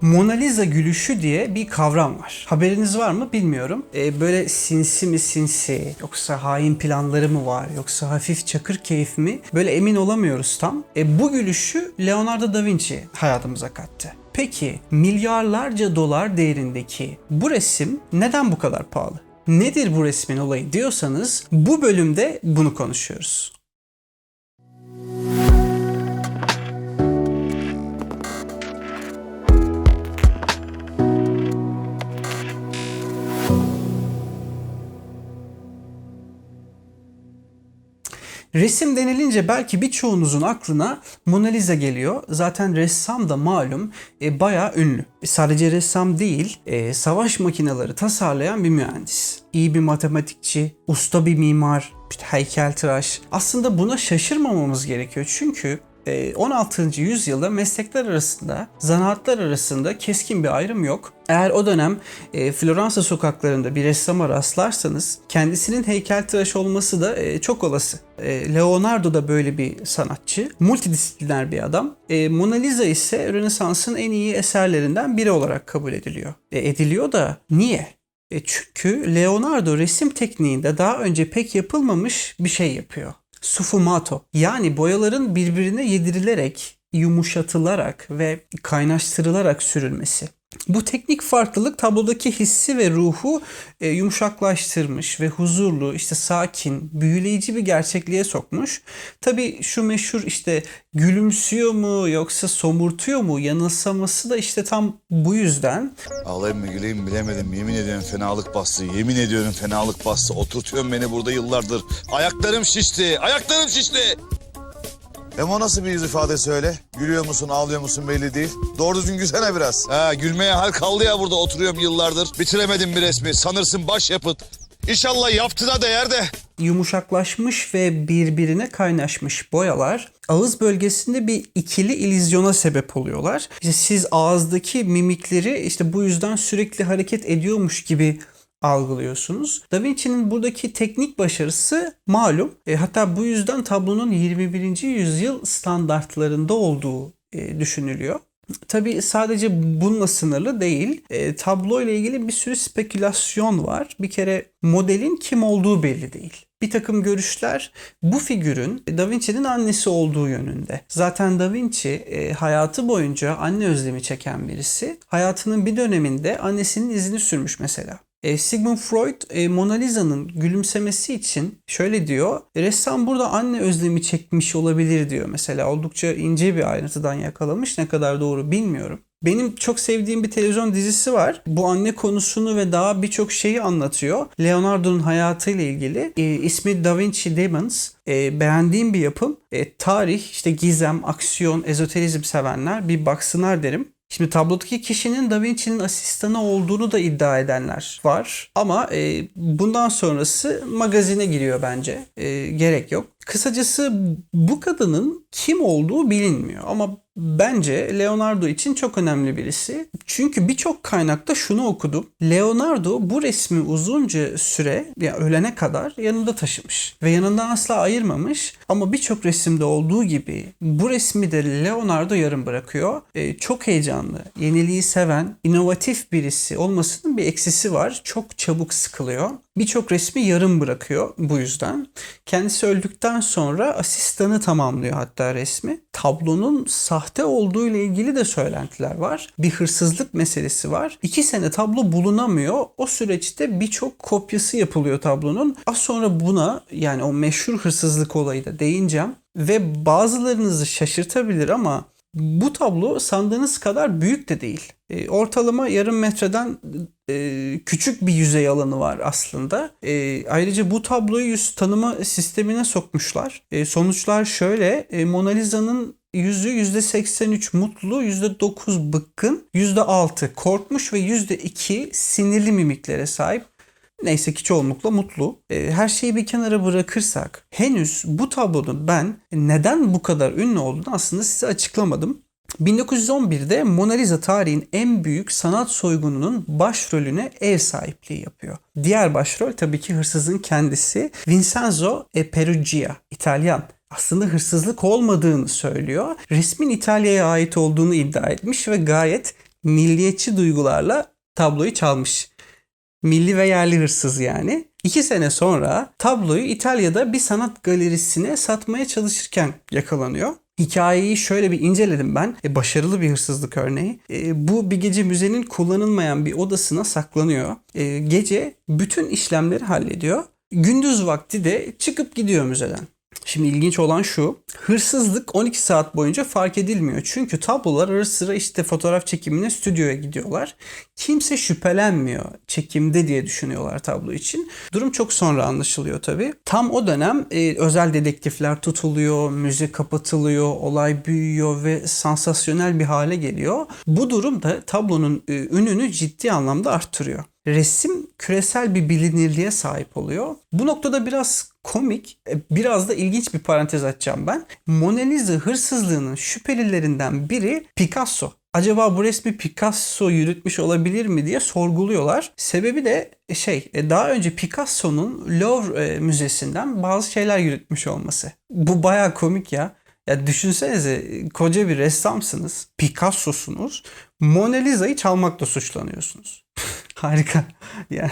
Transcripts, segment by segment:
Mona Lisa gülüşü diye bir kavram var. Haberiniz var mı bilmiyorum. Ee, böyle sinsi mi sinsi, yoksa hain planları mı var, yoksa hafif çakır keyif mi? Böyle emin olamıyoruz tam. E, bu gülüşü Leonardo da Vinci hayatımıza kattı. Peki milyarlarca dolar değerindeki bu resim neden bu kadar pahalı? Nedir bu resmin olayı diyorsanız bu bölümde bunu konuşuyoruz. Resim denilince belki birçoğunuzun aklına Mona Lisa geliyor. Zaten ressam da malum e, bayağı ünlü. E, sadece ressam değil, e, savaş makineleri tasarlayan bir mühendis. İyi bir matematikçi, usta bir mimar, işte heykeltıraş. Aslında buna şaşırmamamız gerekiyor çünkü 16. yüzyılda meslekler arasında, zanaatlar arasında keskin bir ayrım yok. Eğer o dönem e, Floransa sokaklarında bir ressama rastlarsanız kendisinin heykeltıraş olması da e, çok olası. E, Leonardo da böyle bir sanatçı. Multidisipliner bir adam. E, Mona Lisa ise Rönesans'ın en iyi eserlerinden biri olarak kabul ediliyor. E, ediliyor da niye? E, çünkü Leonardo resim tekniğinde daha önce pek yapılmamış bir şey yapıyor. Sfumato yani boyaların birbirine yedirilerek, yumuşatılarak ve kaynaştırılarak sürülmesi. Bu teknik farklılık tablodaki hissi ve ruhu e, yumuşaklaştırmış ve huzurlu, işte sakin, büyüleyici bir gerçekliğe sokmuş. Tabii şu meşhur işte gülümsüyor mu yoksa somurtuyor mu yanılsaması da işte tam bu yüzden. Ağlayayım mı güleyim bilemedim. Yemin ediyorum fenalık bastı. Yemin ediyorum fenalık bastı. Oturtuyorsun beni burada yıllardır. Ayaklarım şişti. Ayaklarım şişti. Hem o nasıl bir yüz ifadesi öyle? Gülüyor musun, ağlıyor musun belli değil. Doğru düzgün gülsene biraz. Ha, gülmeye hal kaldı ya burada oturuyorum yıllardır. Bitiremedim bir resmi. Sanırsın başyapıt. İnşallah yaptığına değer de. yumuşaklaşmış ve birbirine kaynaşmış boyalar ağız bölgesinde bir ikili ilizyona sebep oluyorlar. İşte siz ağızdaki mimikleri işte bu yüzden sürekli hareket ediyormuş gibi algılıyorsunuz. Da Vinci'nin buradaki teknik başarısı malum. E, hatta bu yüzden tablonun 21. yüzyıl standartlarında olduğu e, düşünülüyor. Tabii sadece bununla sınırlı değil. E, tablo ile ilgili bir sürü spekülasyon var. Bir kere modelin kim olduğu belli değil. Bir takım görüşler bu figürün Da Vinci'nin annesi olduğu yönünde. Zaten Da Vinci e, hayatı boyunca anne özlemi çeken birisi. Hayatının bir döneminde annesinin izini sürmüş mesela. E, Sigmund Freud e, Mona Lisa'nın gülümsemesi için şöyle diyor. Ressam burada anne özlemi çekmiş olabilir diyor mesela. Oldukça ince bir ayrıntıdan yakalamış. Ne kadar doğru bilmiyorum. Benim çok sevdiğim bir televizyon dizisi var. Bu anne konusunu ve daha birçok şeyi anlatıyor. Leonardo'nun hayatıyla ilgili. E, ismi Da Vinci Demons. E, beğendiğim bir yapım. E, tarih, işte gizem, aksiyon, ezoterizm sevenler bir baksınlar derim. Şimdi tablodaki kişinin Da Vinci'nin asistanı olduğunu da iddia edenler var. Ama e, bundan sonrası magazine giriyor bence. E, gerek yok. Kısacası bu kadının kim olduğu bilinmiyor ama bence Leonardo için çok önemli birisi. Çünkü birçok kaynakta şunu okudum. Leonardo bu resmi uzunca süre yani ölene kadar yanında taşımış ve yanından asla ayırmamış. Ama birçok resimde olduğu gibi bu resmi de Leonardo yarım bırakıyor. Ee, çok heyecanlı, yeniliği seven, inovatif birisi olmasının bir eksisi var. Çok çabuk sıkılıyor. Birçok resmi yarım bırakıyor bu yüzden. Kendisi öldükten sonra asistanı tamamlıyor hatta resmi. Tablonun sahte olduğu ile ilgili de söylentiler var. Bir hırsızlık meselesi var. İki sene tablo bulunamıyor. O süreçte birçok kopyası yapılıyor tablonun. Az sonra buna yani o meşhur hırsızlık olayı da değineceğim. Ve bazılarınızı şaşırtabilir ama bu tablo sandığınız kadar büyük de değil. E, ortalama yarım metreden e, küçük bir yüzey alanı var aslında. E, ayrıca bu tabloyu yüz tanıma sistemine sokmuşlar. E, sonuçlar şöyle. E, Mona Lisa'nın yüzü %83 mutlu, %9 bıkkın, %6 korkmuş ve %2 sinirli mimiklere sahip. Neyse ki çoğunlukla mutlu. E, her şeyi bir kenara bırakırsak henüz bu tablonun ben neden bu kadar ünlü olduğunu aslında size açıklamadım. 1911'de Mona Lisa tarihin en büyük sanat soygununun başrolüne ev sahipliği yapıyor. Diğer başrol tabii ki hırsızın kendisi Vincenzo e Perugia, İtalyan. Aslında hırsızlık olmadığını söylüyor. Resmin İtalya'ya ait olduğunu iddia etmiş ve gayet milliyetçi duygularla tabloyu çalmış. Milli ve yerli hırsız yani. İki sene sonra tabloyu İtalya'da bir sanat galerisine satmaya çalışırken yakalanıyor. Hikayeyi şöyle bir inceledim ben. E, başarılı bir hırsızlık örneği. E, bu bir gece müzenin kullanılmayan bir odasına saklanıyor. E, gece bütün işlemleri hallediyor. Gündüz vakti de çıkıp gidiyor müzeden. Şimdi ilginç olan şu. Hırsızlık 12 saat boyunca fark edilmiyor. Çünkü tablolar ara sıra işte fotoğraf çekimine stüdyoya gidiyorlar. Kimse şüphelenmiyor çekimde diye düşünüyorlar tablo için. Durum çok sonra anlaşılıyor tabii. Tam o dönem e, özel dedektifler tutuluyor, müze kapatılıyor, olay büyüyor ve sansasyonel bir hale geliyor. Bu durum da tablonun e, ününü ciddi anlamda arttırıyor resim küresel bir bilinirliğe sahip oluyor. Bu noktada biraz komik, e, biraz da ilginç bir parantez açacağım ben. Mona Lisa hırsızlığının şüphelilerinden biri Picasso. Acaba bu resmi Picasso yürütmüş olabilir mi diye sorguluyorlar. Sebebi de şey e, daha önce Picasso'nun Louvre e, Müzesi'nden bazı şeyler yürütmüş olması. Bu baya komik ya. Ya düşünsenize koca bir ressamsınız, Picasso'sunuz. Mona Lisa'yı çalmakla suçlanıyorsunuz. Harika. Yani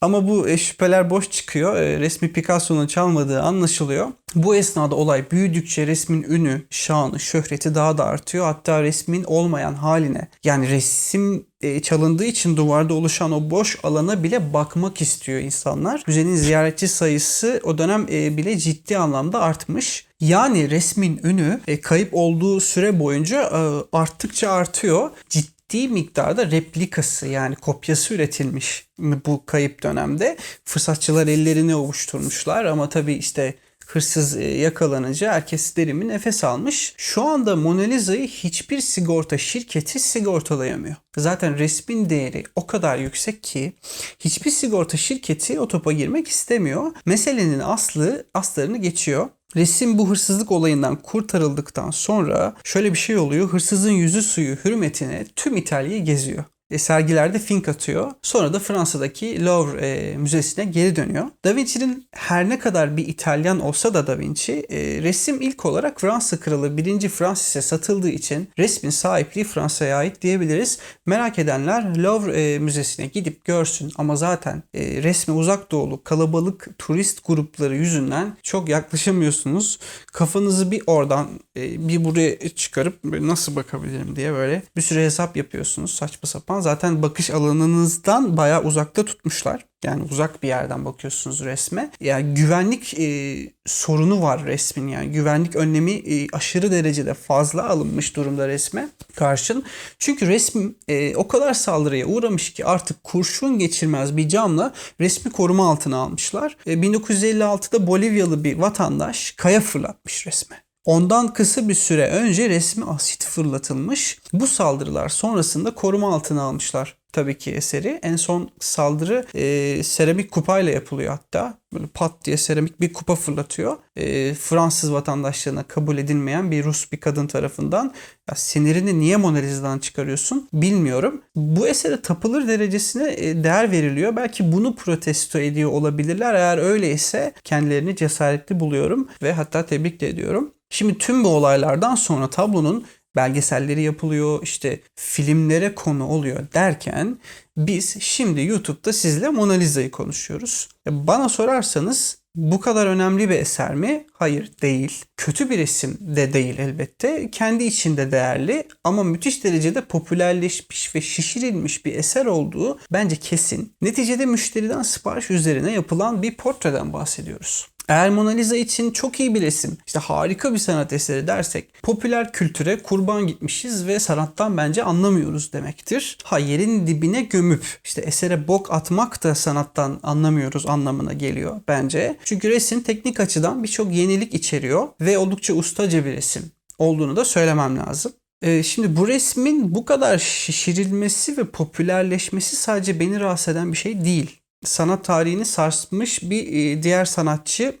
ama bu e, şüpheler boş çıkıyor. E, resmi Picasso'nun çalmadığı anlaşılıyor. Bu esnada olay büyüdükçe resmin ünü, şanı, şöhreti daha da artıyor. Hatta resmin olmayan haline yani resim e, çalındığı için duvarda oluşan o boş alana bile bakmak istiyor insanlar. Müzenin ziyaretçi sayısı o dönem bile ciddi anlamda artmış. Yani resmin ünü kayıp olduğu süre boyunca arttıkça artıyor. Ciddi ciddi miktarda replikası yani kopyası üretilmiş bu kayıp dönemde. Fırsatçılar ellerini ovuşturmuşlar ama tabii işte hırsız yakalanınca herkes derin bir nefes almış. Şu anda Mona Lisa'yı hiçbir sigorta şirketi sigortalayamıyor. Zaten resmin değeri o kadar yüksek ki hiçbir sigorta şirketi o topa girmek istemiyor. Meselenin aslı aslarını geçiyor. Resim bu hırsızlık olayından kurtarıldıktan sonra şöyle bir şey oluyor. Hırsızın yüzü suyu hürmetine tüm İtalya'yı geziyor. E, sergilerde fink atıyor. Sonra da Fransa'daki Louvre e, Müzesi'ne geri dönüyor. Da Vinci'nin her ne kadar bir İtalyan olsa da Da Vinci e, resim ilk olarak Fransa Kralı 1. Francis'e satıldığı için resmin sahipliği Fransa'ya ait diyebiliriz. Merak edenler Louvre e, Müzesi'ne gidip görsün ama zaten e, resme uzak doğulu kalabalık turist grupları yüzünden çok yaklaşamıyorsunuz. Kafanızı bir oradan e, bir buraya çıkarıp nasıl bakabilirim diye böyle bir sürü hesap yapıyorsunuz saçma sapan. Zaten bakış alanınızdan bayağı uzakta tutmuşlar. Yani uzak bir yerden bakıyorsunuz resme. Yani güvenlik e, sorunu var resmin yani. Güvenlik önlemi e, aşırı derecede fazla alınmış durumda resme karşın. Çünkü resim e, o kadar saldırıya uğramış ki artık kurşun geçirmez bir camla resmi koruma altına almışlar. E, 1956'da Bolivyalı bir vatandaş kaya fırlatmış resme. Ondan kısa bir süre önce resmi asit fırlatılmış. Bu saldırılar sonrasında koruma altına almışlar tabii ki eseri. En son saldırı e, seramik kupayla yapılıyor hatta. Böyle pat diye seramik bir kupa fırlatıyor. E, Fransız vatandaşlığına kabul edilmeyen bir Rus bir kadın tarafından. Ya sinirini niye Mona Lisa'dan çıkarıyorsun bilmiyorum. Bu esere tapılır derecesine e, değer veriliyor. Belki bunu protesto ediyor olabilirler. Eğer öyleyse kendilerini cesaretli buluyorum ve hatta tebrik de ediyorum. Şimdi tüm bu olaylardan sonra tablonun belgeselleri yapılıyor, işte filmlere konu oluyor derken biz şimdi YouTube'da sizle Mona Lisa'yı konuşuyoruz. Bana sorarsanız bu kadar önemli bir eser mi? Hayır değil. Kötü bir resim de değil elbette. Kendi içinde değerli ama müthiş derecede popülerleşmiş ve şişirilmiş bir eser olduğu bence kesin. Neticede müşteriden sipariş üzerine yapılan bir portreden bahsediyoruz. Eğer Mona Lisa için çok iyi bir resim, işte harika bir sanat eseri dersek popüler kültüre kurban gitmişiz ve sanattan bence anlamıyoruz demektir. Ha yerin dibine gömüp işte esere bok atmak da sanattan anlamıyoruz anlamına geliyor bence. Çünkü resim teknik açıdan birçok yenilik içeriyor ve oldukça ustaca bir resim olduğunu da söylemem lazım. Ee, şimdi bu resmin bu kadar şişirilmesi ve popülerleşmesi sadece beni rahatsız eden bir şey değil sanat tarihini sarsmış bir e, diğer sanatçı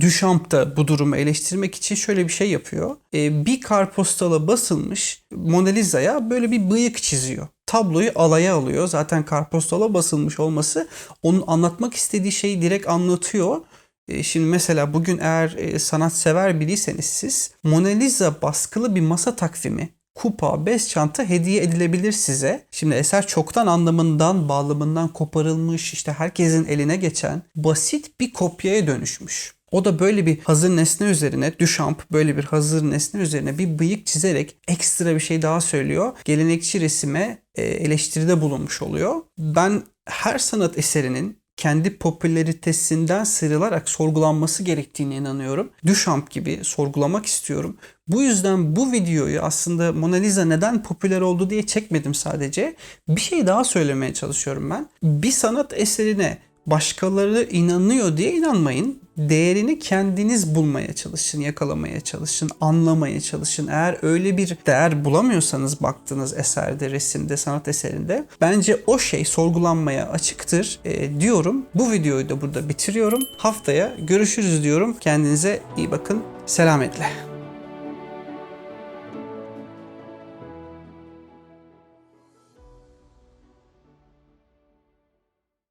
Duchamp da bu durumu eleştirmek için şöyle bir şey yapıyor. E, bir karpostala basılmış Mona Lisa'ya böyle bir bıyık çiziyor. Tabloyu alaya alıyor. Zaten karpostala basılmış olması onun anlatmak istediği şeyi direkt anlatıyor. E, şimdi mesela bugün eğer sanat sever biriyseniz siz Mona Lisa baskılı bir masa takvimi kupa, bez çanta hediye edilebilir size. Şimdi eser çoktan anlamından, bağlamından koparılmış, işte herkesin eline geçen basit bir kopyaya dönüşmüş. O da böyle bir hazır nesne üzerine, Duchamp böyle bir hazır nesne üzerine bir bıyık çizerek ekstra bir şey daha söylüyor. Gelenekçi resime e, eleştiride bulunmuş oluyor. Ben her sanat eserinin kendi popülaritesinden sıyrılarak sorgulanması gerektiğine inanıyorum. Duchamp gibi sorgulamak istiyorum. Bu yüzden bu videoyu aslında Mona Lisa neden popüler oldu diye çekmedim sadece. Bir şey daha söylemeye çalışıyorum ben. Bir sanat eserine başkaları inanıyor diye inanmayın. Değerini kendiniz bulmaya çalışın, yakalamaya çalışın, anlamaya çalışın. Eğer öyle bir değer bulamıyorsanız baktığınız eserde, resimde, sanat eserinde bence o şey sorgulanmaya açıktır e, diyorum. Bu videoyu da burada bitiriyorum. Haftaya görüşürüz diyorum. Kendinize iyi bakın. Selametle.